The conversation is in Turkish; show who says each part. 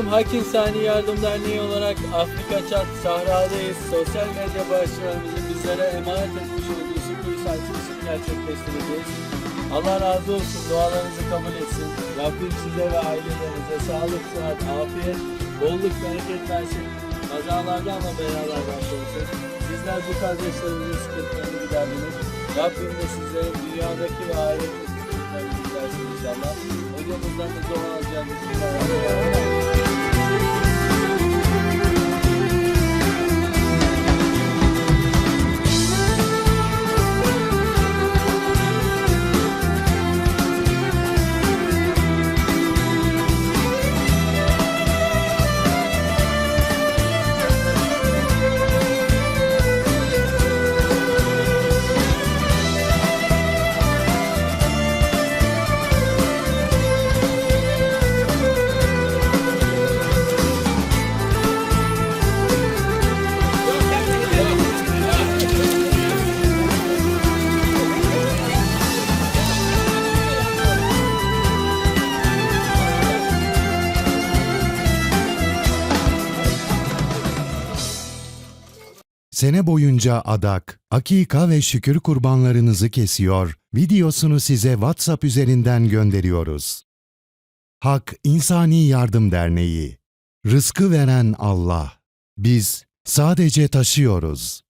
Speaker 1: Selamünaleyküm. Hak İnsani Yardım Derneği olarak Afrika Çat Sahra'dayız. Sosyal medya bağışçılarımızın bizlere emanet etmiş olduğu su kuyusu açılışını gerçekleştireceğiz. Allah razı olsun. Dualarınızı kabul etsin. Rabbim size ve ailelerinize sağlık, sıhhat, afiyet, bolluk, bereket versin. Kazalardan ve belalardan korusun. Sizler bu kardeşlerimizin sıkıntılarını giderdiniz. Rabbim de sizlerin dünyadaki ve ahiretteki sıkıntılarını gidersin inşallah. Hocamızdan da dua alacağımız
Speaker 2: Sene boyunca adak, akika ve şükür kurbanlarınızı kesiyor, videosunu size WhatsApp üzerinden gönderiyoruz. Hak İnsani Yardım Derneği Rızkı veren Allah. Biz sadece taşıyoruz.